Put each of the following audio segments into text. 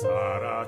sarà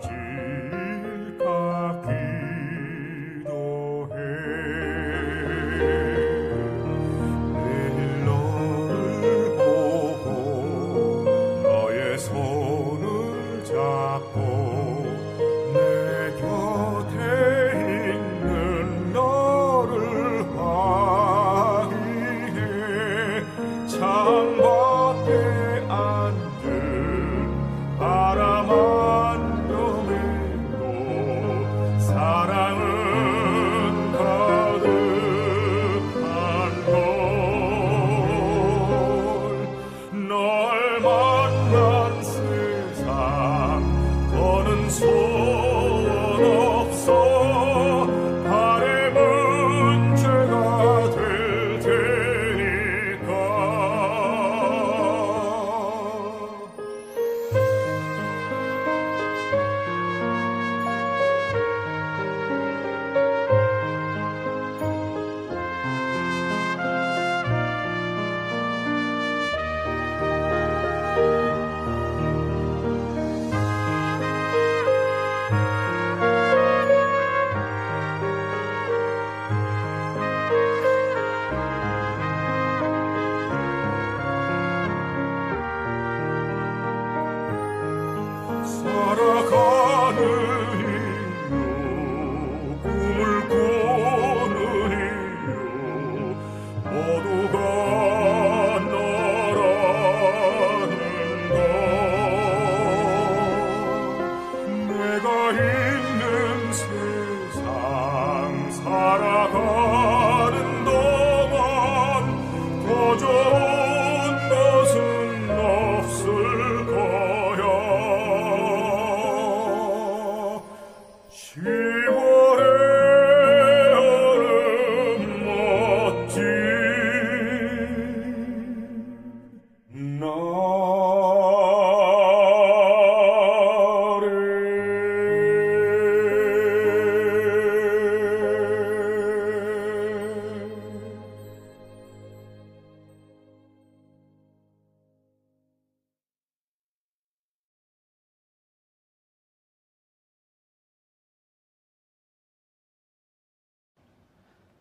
Cheers.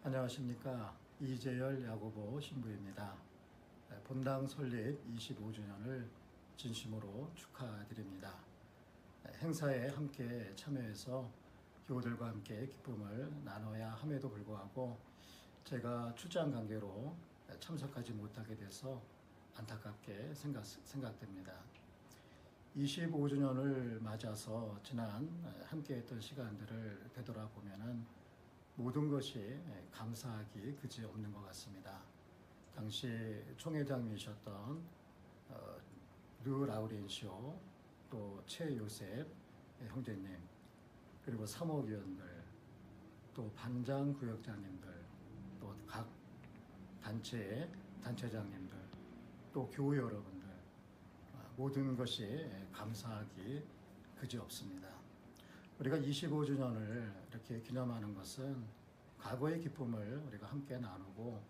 안녕하십니까 이재열 야고보 신부입니다. 네, 본당 설립 25주년을 진심으로 축하드립니다. 네, 행사에 함께 참여해서 교우들과 함께 기쁨을 나눠야 함에도 불구하고 제가 출장 관계로 참석하지 못하게 돼서 안타깝게 생각, 생각됩니다. 25주년을 맞아서 지난 함께했던 시간들을 되돌아보면은 모든 것이 감사하기 그지 없는 것 같습니다. 당시 총회장이셨던 어, 르 라우렌시오 또 최요셉 형제님 그리고 사목위원들 또 반장 구역장님들 또 각 단체의 단체장님들 또 교우 여러분들 아, 모든 것이 감사하기 그지 없습니다. 우리가 25주년을 이렇게 기념하는 것은 과거의 기쁨을 우리가 함께 나누고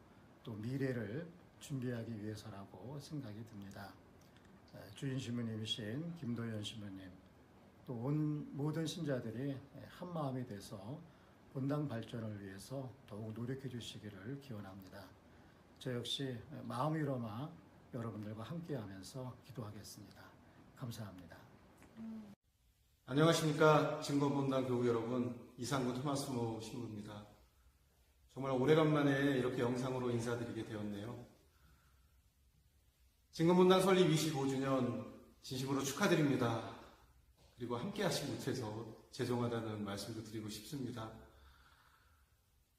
또 미래를 준비하기 위해서라고 생각이 듭니다. 에, 주인 신부님이신 김도현 신부님, 또 온 모든 신자들이 한 마음이 돼서 본당 발전을 위해서 더욱 노력해 주시기를 기원합니다. 저 역시 마음이로마 여러분들과 함께하면서 기도하겠습니다. 감사합니다. 안녕하십니까 진건본당 교우 여러분 이상구 토마스모 신부입니다. 정말 오래간만에 이렇게 영상으로 인사드리게 되었네요. 진건본당 설립 25주년 진심으로 축하드립니다. 그리고 함께 하지 못해서 죄송하다는 말씀도 드리고 싶습니다.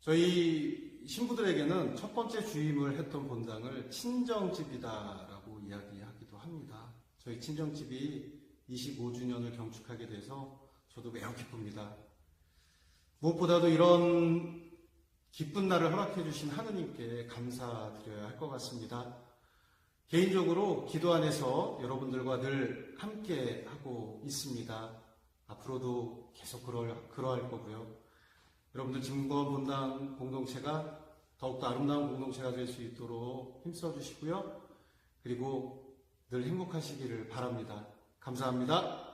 저희 신부들에게는 첫 번째 주임을 했던 본당을 친정집이다라고 이야기하기도 합니다. 저희 친정집이 25주년을 경축하게 돼서 저도 매우 기쁩니다. 무엇보다도 이런 기쁜 날을 허락해 주신 하느님께 감사드려야 할 것 같습니다. 개인적으로 기도 안에서 여러분들과 늘 함께 하고 있습니다. 앞으로도 계속 그럴, 그러할 거고요. 여러분들 증거 본당 공동체가 더욱더 아름다운 공동체가 될 수 있도록 힘써 주시고요. 그리고 늘 행복하시기를 바랍니다. 감사합니다.